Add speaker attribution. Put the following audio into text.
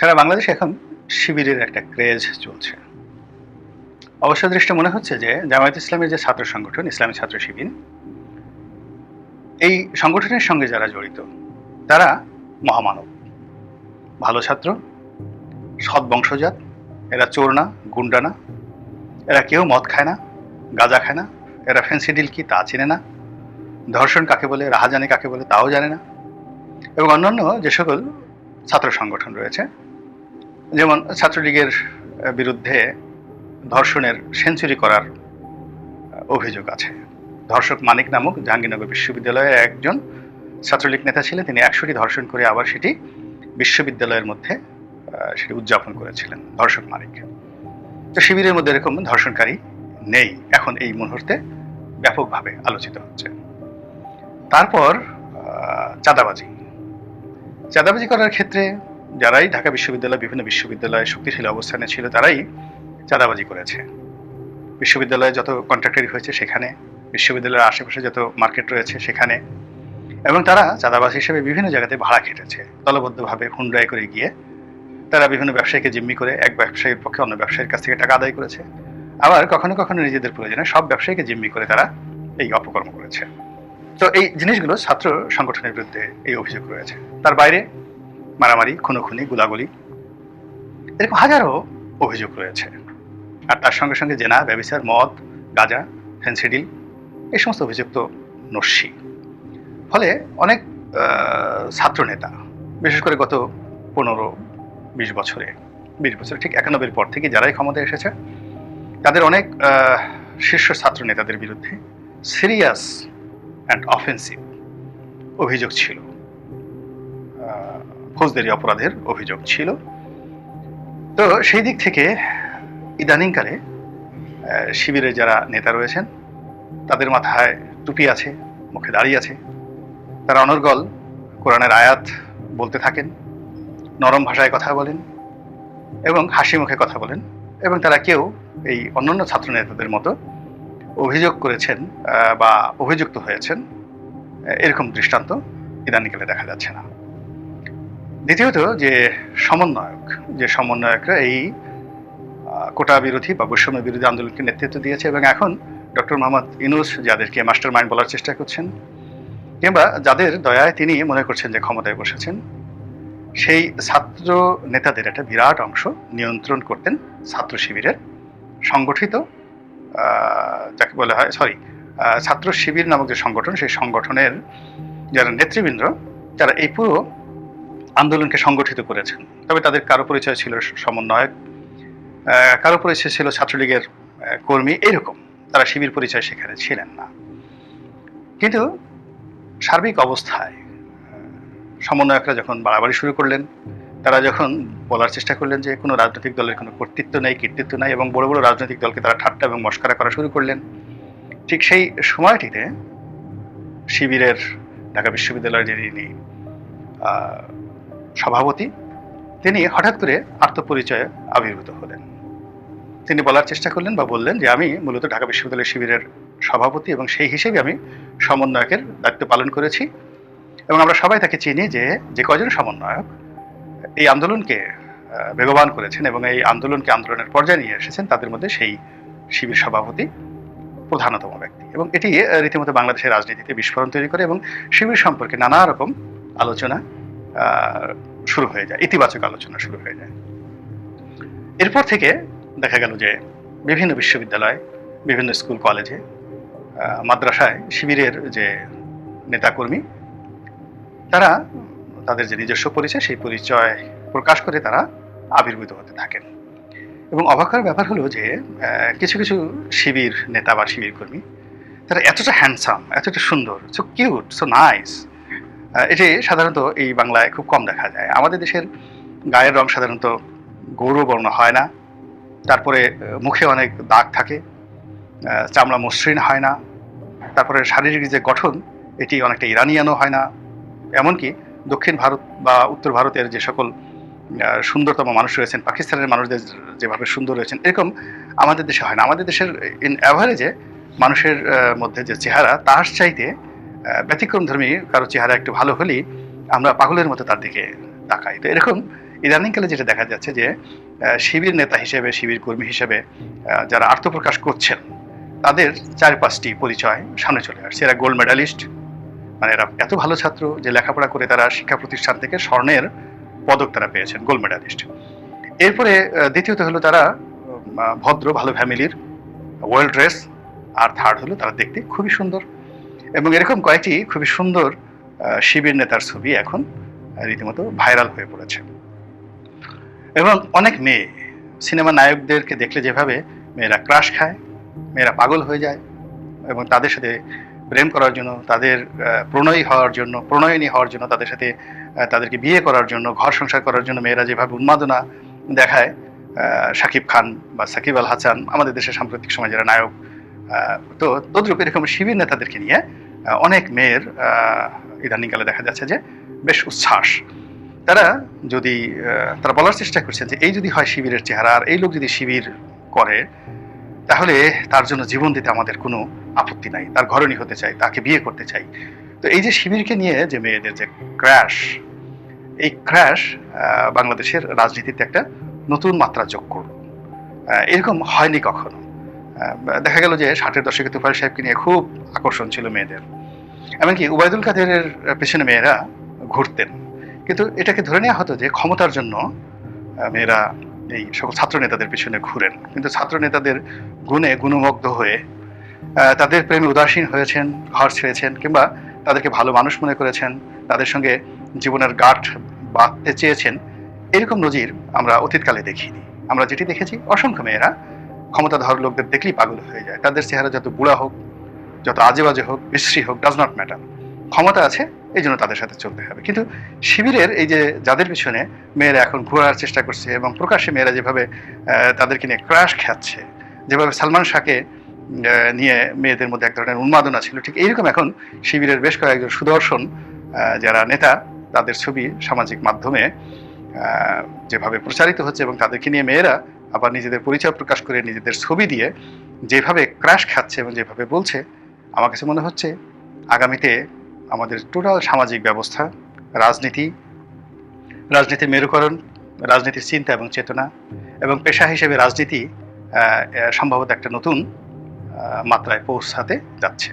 Speaker 1: সারা বাংলাদেশে এখন শিবিরের একটা ক্রেজ চলছে। অবশ্য দৃষ্টি মনে হচ্ছে যে জামায়াত ইসলামের যে ছাত্র সংগঠন, ইসলামী ছাত্র শিবির, এই সংগঠনের সঙ্গে যারা জড়িত, তারা মহামানব। ভালো ছাত্র, সৎ বংশজাত, এরা চোর না, গুন্ডা না, এরা কেউ মদ খায় না, গাঁজা খায় না, এরা ফেন্সি ডিল কি তা চেনে না, ধর্ষণ কাকে বলে, রাহাজানি কাকে বলে তাও জানে না, এবং অন্যান্য যে সকল ছাত্র সংগঠন রয়েছে যেমন ছাত্রলীগের বিরুদ্ধে ধর্ষণের সেঞ্চুরি করার অভিযোগ আছে। ধর্ষক মানিক নামক জাহাঙ্গীরনগর বিশ্ববিদ্যালয়ের একজন ছাত্রলীগ নেতা ছিলেন। তিনি একশোটি ধর্ষণ করে আবার সেটি বিশ্ববিদ্যালয়ের মধ্যে সেটি উদযাপন করেছিলেন ধর্ষক মানিক। তো শিবিরের মধ্যে এরকম ধর্ষণকারী নেই। এখন এই মুহূর্তে ব্যাপকভাবে আলোচিত হচ্ছে। তারপর চাঁদাবাজি। চাঁদাবাজি করার ক্ষেত্রে যারাই ঢাকা বিশ্ববিদ্যালয় বিভিন্ন বিশ্ববিদ্যালয়ে শক্তিশালী অবস্থানে ছিল, তারাই চাঁদাবাজি করেছে। বিশ্ববিদ্যালয়ে যত কন্ট্রাক্টারি হয়েছে সেখানে, বিশ্ববিদ্যালয়ের আশেপাশে যত মার্কেট রয়েছে সেখানে, এবং তারা চাঁদাবাজ হিসেবে বিভিন্ন জায়গাতে ভাড়া খেটেছে। দলবদ্ধভাবে হুন্ডায় করে গিয়ে তারা বিভিন্ন ব্যবসায়ীকে জিম্মি করে এক ব্যবসায়ীর পক্ষে অন্য ব্যবসায়ীর কাছ থেকে টাকা আদায় করেছে। আবার কখনো কখনো নিজেদের প্রয়োজনে সব ব্যবসায়ীকে জিম্মি করে তারা এই অপকর্ম করেছে। তো এই জিনিসগুলো ছাত্র সংগঠনের বিরুদ্ধে এই অভিযোগ রয়েছে। তার বাইরে মারামারি খুনোখুনি গুলাগুলি। এরকম হাজারো অভিযোগ রয়েছে। আর তার সঙ্গে সঙ্গে জেনা ব্যবসার মদ গাঁজা ফেন্সিডিল এই সমস্ত অভিযোগ তো নস্যি। ফলে অনেক আহ, ছাত্র নেতা বিশেষ করে গত পনেরো বিশ বছরে বিশ বছরে ঠিক একানব্বইয়ের পর থেকে যারাই ক্ষমতায় এসেছে তাদের অনেক শীর্ষ ছাত্র নেতাদের বিরুদ্ধে সিরিয়াস অ্যান্ড অফেন্সিভ অভিযোগ ছিল। ফৌজদারি অপরাধের অভিযোগ ছিল। তো সেই দিক থেকে ইদানিংকালে আহ, শিবিরের যারা নেতা রয়েছেন তাদের মাথায় টুপি আছে মুখে দাড়ি আছে। তারা অনর্গল কোরআনের আয়াত বলতে থাকেন নরম ভাষায় কথা বলেন এবং হাসি মুখে কথা বলেন এবং তারা কেউ এই অন্যান্য ছাত্র নেতাদের মতো অভিযোগ করেছেন বা অভিযুক্ত হয়েছেন এরকম দৃষ্টান্ত ইদানিকালে দেখা যাচ্ছে না। দ্বিতীয়ত যে সমন্বয়ক, যে সমন্বয়করা এই কোটা বিরোধী বা বৈষম্য বিরোধী আন্দোলনকে নেতৃত্ব দিয়েছে এবং এখন ডক্টর মোহাম্মদ ইনুস যাদেরকে মাস্টার মাইন্ড বলার চেষ্টা করছেন, কিংবা যাদের দয়ায় তিনি মনে করছেন যে ক্ষমতায় বসেছেন, সেই ছাত্র নেতাদের একটা বিরাট অংশ নিয়ন্ত্রণ করতেন ছাত্র শিবিরের সংগঠিত যাকে বলা হয় সরি ছাত্র শিবির নামক যে সংগঠন, সেই সংগঠনের যারা নেতৃবৃন্দ যারা এই পুরো আন্দোলনকে সংগঠিত করেছেন। তবে তাদের কারও পরিচয় ছিল সমন্বয়ক কারও পরিচয় ছিল ছাত্রলীগের কর্মী, এরকম। তারা শিবির পরিচয় সেখানে ছিলেন না। কিন্তু সার্বিক অবস্থায় সমন্বয়করা যখন বাড়াবাড়ি শুরু করলেন, তারা যখন বলার চেষ্টা করলেন যে কোনো রাজনৈতিক দলের কোনো কর্তৃত্ব নেই, কৃতিত্ব নেই এবং বড় বড় রাজনৈতিক দলকে তারা ঠাট্টা এবং মস্করা করা শুরু করলেন, ঠিক সেই সময়টিতে শিবিরের ঢাকা বিশ্ববিদ্যালয়ের যিনি সভাপতি, তিনি হঠাৎ করে আত্মপরিচয়ে আবির্ভূত হলেন। তিনি বলার চেষ্টা করলেন বা বললেন যে, আমি মূলত ঢাকা বিশ্ববিদ্যালয় শিবিরের সভাপতি এবং সেই হিসেবে আমি সমন্বয়কের দায়িত্ব পালন করেছি এবং আমরা সবাই তাকে চিনি যে যে কজন সমন্বয়ক এই আন্দোলনকে বেগবান করেছেন এবং এই আন্দোলনকে আন্দোলনের পর্যায়ে নিয়ে এসেছেন, তাদের মধ্যে সেই শিবির সভাপতি প্রধানতম ব্যক্তি। এবং এটি রীতিমতো বাংলাদেশের রাজনীতিতে বিস্ফোরণ তৈরি করে এবং শিবির সম্পর্কে নানা রকম আলোচনা শুরু হয়ে যায়, ইতিবাচক আলোচনা শুরু হয়ে যায়। এরপর থেকে দেখা গেল যে বিভিন্ন বিশ্ববিদ্যালয়, বিভিন্ন স্কুল, কলেজে মাদ্রাসায় শিবিরের যে নেতাকর্মী, তারা তাদের যে নিজস্ব পরিচয়, সেই পরিচয় প্রকাশ করে তারা আবির্ভূত হতে থাকেন। এবং অবাকের ব্যাপার হলো যে কিছু কিছু শিবির নেতা বা শিবির কর্মী তারা এতটা হ্যান্ডসাম এতটা সুন্দর সো কিউট সো নাইস এটি সাধারণত এই বাংলায় খুব কম দেখা যায়। আমাদের দেশের গায়ের রং সাধারণত গৌরবর্ণ হয় না। তারপরে মুখে অনেক দাগ থাকে চামড়া মসৃণ হয় না। তারপরে শারীরিক যে গঠন, এটি অনেকটা ইরানিয়ানও হয় না। এমনকি দক্ষিণ ভারত বা উত্তর ভারতের যে সকল সুন্দরতম মানুষ রয়েছেন, পাকিস্তানের মানুষদের যেভাবে সুন্দর রয়েছেন, এরকম আমাদের দেশে হয় না। আমাদের দেশের ইন অ্যাভারেজে মানুষের মধ্যে যে চেহারা, তার চাইতে ব্যতিক্রম ধর্মী কারও চেহারা একটু ভালো হলেই আমরা পাগলের মতো তার দিকে তাকাই। তো এরকম ইদানিংকালে যেটা দেখা যাচ্ছে যে শিবির নেতা হিসেবে, শিবির কর্মী হিসেবে যারা আত্মপ্রকাশ করছেন, তাদের চার পাঁচটি পরিচয় সামনে চলে আসছে। এরা গোল্ড মেডালিস্ট মানে এরা এত ভালো ছাত্র যে লেখাপড়া করে তারা শিক্ষা প্রতিষ্ঠান থেকে স্বর্ণের পদক তারা পেয়েছেন, গোল্ড মেডালিস্ট। এরপরে দ্বিতীয়ত হলো তারা ভদ্র, ভালো ফ্যামিলির, ওয়েল ড্রেস, আর থার্ড হলো তারা দেখতে খুবই সুন্দর। এবং এরকম কয়েকটি খুবই সুন্দর শিবির নেতার ছবি এখন রীতিমতো ভাইরাল হয়ে পড়েছে। এবং অনেক মেয়ে সিনেমা নায়কদেরকে দেখলে যেভাবে মেয়েরা ক্রাশ খায়, মেয়েরা পাগল হয়ে যায় এবং তাদের সাথে প্রেম করার জন্য, তাদের প্রণয়ী হওয়ার জন্য, প্রণয়নী হওয়ার জন্য, তাদের সাথে তাদেরকে বিয়ে করার জন্য, ঘর সংসার করার জন্য মেয়েরা যেভাবে উন্মাদনা দেখায় শাকিব খান বা সাকিব আল হাসান, আমাদের দেশের সাম্প্রতিক সময় যারা নায়ক তো তদ্রূপ এরকম শিবির নেতাদেরকে নিয়ে অনেক মেয়ের ইদানিংকালে দেখা যাচ্ছে যে বেশ উচ্ছ্বাস। তারা যদি তারা বলার চেষ্টা করছেন যে এই যদি হয় শিবিরের চেহারা আর এই লোক যদি শিবির করে, তাহলে তার জন্য জীবন দিতে আমাদের কোনো আপত্তি নাই। তার ঘরণী হতে চাই, তাকে বিয়ে করতে চাই। তো এই যে শিবিরকে নিয়ে যে মেয়েদের যে ক্র্যাশ, এই ক্র্যাশ বাংলাদেশের রাজনীতিতে একটা নতুন মাত্রা যোগ করল। এরকম হয়নি কখনো। দেখা গেল যে ষাটের দশকে তুফাইল সাহেবকে নিয়ে খুব আকর্ষণ ছিল মেয়েদের। এমনকি উবায়দুল কাদেরের পেছনে মেয়েরা ঘুরতেন। কিন্তু এটাকে ধরে নেওয়া হতো যে ক্ষমতার জন্য মেয়েরা এই সকল ছাত্র নেতাদের পিছনে ঘুরেন। কিন্তু ছাত্র নেতাদের গুণে গুণমগ্ধ হয়ে তাদের প্রেমে উদাসীন হয়েছেন ঘর ছেড়েছেন, কিংবা তাদেরকে ভালো মানুষ মনে করেছেন, তাদের সঙ্গে জীবনের গাঠ বাঁধতে চেয়েছেন, এরকম নজির আমরা অতীতকালে দেখিনি। আমরা যেটি দেখেছি, অসংখ্য মেয়েরা ক্ষমতাধর লোকদের দেখলেই পাগল হয়ে যায়। তাদের চেহারা যত বুড়া হোক, যত আজে বাজে হোক, বিশ্রী হোক ডাজ নট ম্যাটার ক্ষমতা আছে, এই জন্য তাদের সাথে চলতে হবে। কিন্তু শিবিরের এই যে যাদের পিছনে মেয়েরা এখন ঘোরার চেষ্টা করছে এবং প্রকাশ্যে মেয়েরা যেভাবে তাদেরকে নিয়ে ক্রাশ খাচ্ছে, যেভাবে সালমান শাহকে নিয়ে মেয়েদের মধ্যে এক ধরনের উন্মাদনা ছিল, ঠিক এইরকম এখন শিবিরের বেশ কয়েকজন সুদর্শন যারা নেতা, তাদের ছবি সামাজিক মাধ্যমে যেভাবে প্রচারিত হচ্ছে এবং তাদেরকে নিয়ে মেয়েরা আবার নিজেদের পরিচয় প্রকাশ করে নিজেদের ছবি দিয়ে যেভাবে ক্রাশ খাচ্ছে এবং যেভাবে বলছে, আমার কাছে মনে হচ্ছে আগামীতে আমাদের টোটাল সামাজিক ব্যবস্থা, রাজনীতি, রাজনীতির মেরুকরণ, রাজনীতির চিন্তা এবং চেতনা এবং পেশা হিসেবে রাজনীতি সম্ভবত একটা নতুন মাত্রায় পৌঁছাতে যাচ্ছে।